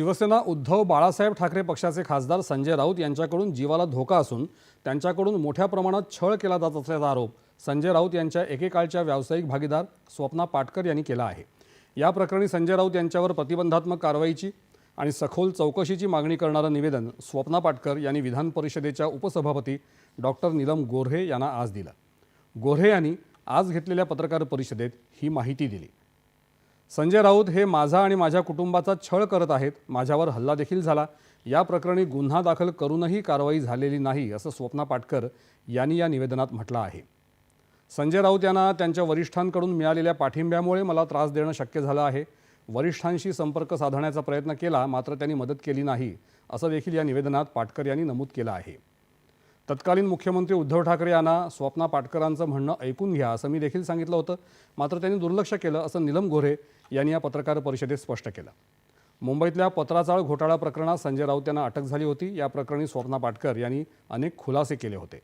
शिवसेना उद्धव बाळासाहेब ठाकरे पक्षाचे खासदार संजय राऊत यांच्याकडून जीवाला धोका असून त्यांच्याकडून मोठ्या प्रमाणात छळ केला जात असल्याचा आरोप संजय राऊत यांच्या एकेकाळच्या व्यावसायिक भागीदार स्वप्ना पाटकर यांनी केला आहे. या प्रकरणी संजय राऊत यांच्यावर प्रतिबंधात्मक कारवाईची आणि सखोल चौकशीची मागणी करणारं निवेदन स्वप्ना पाटकर यांनी विधान परिषदेच्या उपसभापती डॉक्टर नीलम गोऱ्हे यांना आज दिलं. गोऱ्हे यांनी आज घेतलेल्या पत्रकार परिषदेत ही माहिती दिली. संजय राऊत हे माझा आणि माझ्या कुटुंबाचा छळ करत आहेत. माझ्यावर हल्ला देखील झाला. या प्रकरणी गुन्हा दाखल करूनही कारवाई झालेली नाही असं स्वप्ना पाटकर यांनी या निवेदनात म्हटलं आहे. संजय राऊत यांना त्यांच्या वरिष्ठांकडून मिळालेल्या पाठिंब्यामुळे मला त्रास देणं शक्य झालं आहे. वरिष्ठांशी संपर्क साधण्याचा प्रयत्न केला मात्र त्यांनी मदत केली नाही असं देखील या निवेदनात पाटकर यांनी नमूद केलं आहे. तत्कालीन मुख्यमंत्री उद्धव ठाकरे यांना स्वप्ना पाटकरांचं म्हणणं ऐकून घ्या असं मी देखील सांगितलं होतं. मात्र त्यांनी दुर्लक्ष केलं असं निलम गोरे यांनी या पत्रकार परिषदेत स्पष्ट केलं. मुंबईतल्या पत्राचाळ घोटाळा प्रकरणात संजय राऊत यांना अटक झाली होती. या प्रकरणी स्वप्ना पाटकर यांनी अनेक खुलासे केले होते.